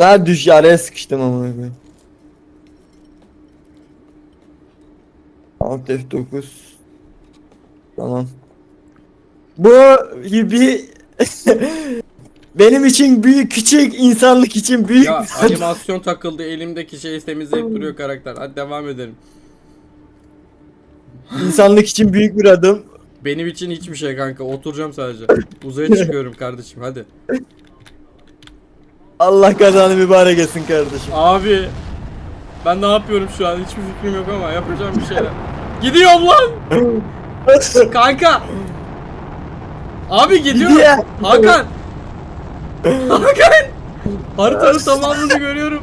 Daha düş araya sıkıştım amına koyayım. Alt F9 Tamam. Bu bir benim için büyük küçük insanlık için büyük Ya animasyon takıldı elimdeki şeyi temizleyip duruyor karakter. Hadi devam edelim. insanlık için büyük bir adım. Benim için hiçbir şey kanka. Oturacağım sadece. Uzaya çıkıyorum kardeşim hadi. Allah kazanı mübarek etsin kardeşim. Abi ben ne yapıyorum şu an hiçbir fikrim yok ama yapacağım bir şeyler. Gidiyorum lan. Kanka. Abi gidiyorum. Gidiyor. Hakan. Hakan. Haritanın tamamını görüyorum.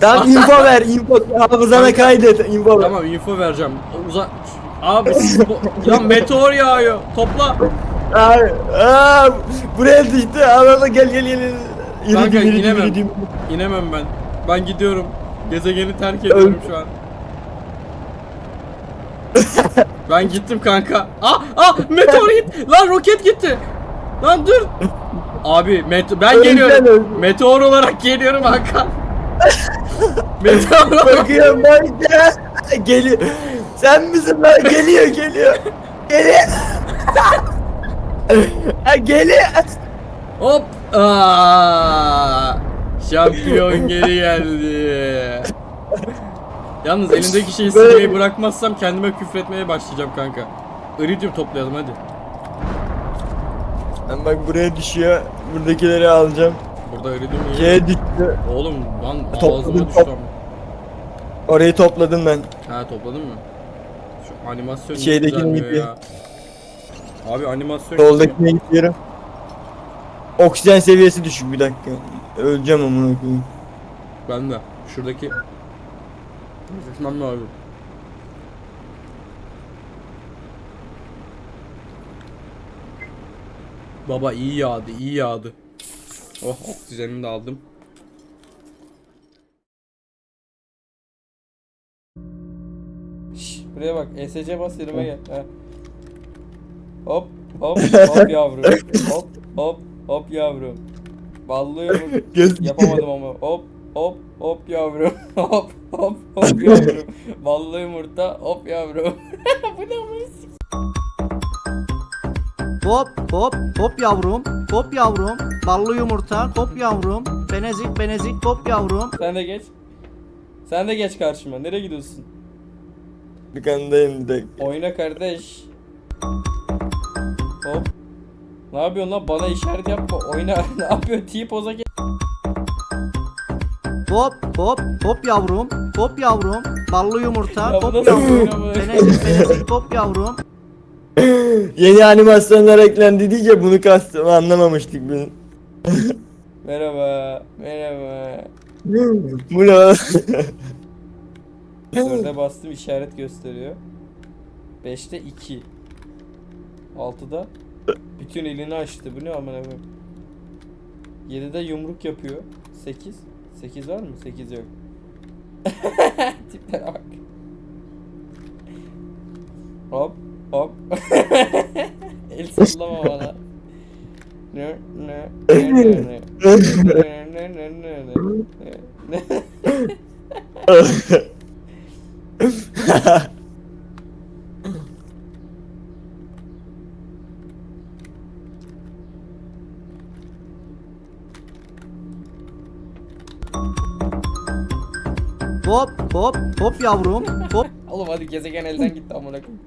Tamam info ver info hafızana kaydet info ver. Tamam info vereceğim. Uza Abi. Ya meteor yağıyor. Topla. Abi, aa, buraya düştü arada gel gel gel. Yürü, Kanka, yürü, inemem. yürü. İnemem ben. Ben gidiyorum. Gezegeni terk ediyorum şu an. ben gittim kanka. Ah ah meteor gitti. Lan roket gitti. Lan dur. Abi met ben Öldün, geliyorum. öldün. Meteor olarak geliyorum Hakan. meteor olarak. Bakıyorum ben gel. Geliyor. Sen misin lan? Geliyor geliyor. Geliyor. Ha, geliyor. Hop. Aa, şampiyon geri geldi. Yalnız elimdeki şeyi silmeyi bırakmazsam kendime küfretmeye başlayacağım kanka. Iridium toplayalım hadi. Ben bak buraya düşüyor. Buradakileri alacağım. Burada iridium iyi. C'ye düştü. Oğlum lan Topladım, ağzıma düştü top- ama. Orayı topladım ben. Ha topladın mı? Şu animasyon niye Şeydekini düzelmiyor gidiyor. ya? Abi animasyon. Soldakine gidiyorum. Oksijen seviyesi düşük bir dakika. Öleceğim amına koyayım. Ben de. Şuradaki Nefesmem lazım. Baba iyi yağdı, iyi yağdı. Oh oksijenimi de aldım. Şş, buraya bak. ESC bas yerime gel. Ha. Hop hop hop yavrum. Hop hop hop yavrum. Vallahi Göz Yapamadım ama. Hop hop hop yavrum. Hop hop hop yavrum. Vallahi yumurta hop yavrum. Bu ne amına Hop hop hop yavrum, hop yavrum, ballı yumurta, hop yavrum, benezik benezik hop yavrum. Sen de geç. Sen de geç karşıma. Nereye gidiyorsun? Dükkanındayım bir dakika. Oyna kardeş. Hop. Ne yapıyorsun lan? Bana işaret yapma. Oyna. ne yapıyorsun? T-poza geç. Hop hop hop yavrum, hop yavrum, ballı yumurta, Ya hop yavrum, benezik benezik hop yavrum. Yeni animasyonlar eklendi diye bunu kastım anlamamıştık biz. Merhaba. Merhaba. Bu ne? Dörde bastım işaret gösteriyor. 5'te 2. 6'da bütün elini açtı. Bu ne amına koyayım? 7'de yumruk yapıyor. 8. 8 var mı? 8 yok. Tiplere bak. Hop hop. El sallama bana. Ne ne ne ne ne ne ne ne ne ne Hop hop hop yavrum, hop Oğlum hadi gezegen elden gitti amına koyayım.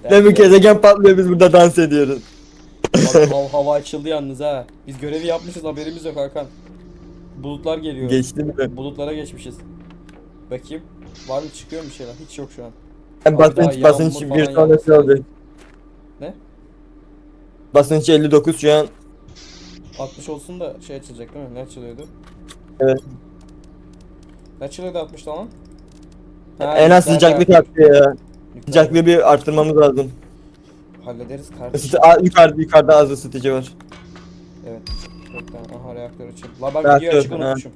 Demin gezegen patlıyor biz burada dans ediyoruz. Bak, hav- hava açıldı yalnız ha. Biz görevi yapmışız haberimiz yok Hakan. Bulutlar geliyor. Geçti mi? Bulutlara geçmişiz. Bakayım. Var mı çıkıyor mu bir şeyler? Hiç yok şu an. Ben Abi daha basınç basınç bir sonrası oldu. Ne? Basınç 59 şu an. 60 olsun da şey açılacak değil mi? Ne açılıyordu? Evet. Ne açılıyordu 60 lan? en az sıcaklık artıyor ya. Sıcaklığı bir arttırmamız lazım. Hallederiz kardeşim. Isıtı, a- yukarıda yukarıda az ısıtıcı var. Evet. Yok tamam. Aha reaktör açıldı. La ben Reaktör, videoyu açık ha. unutmuşum.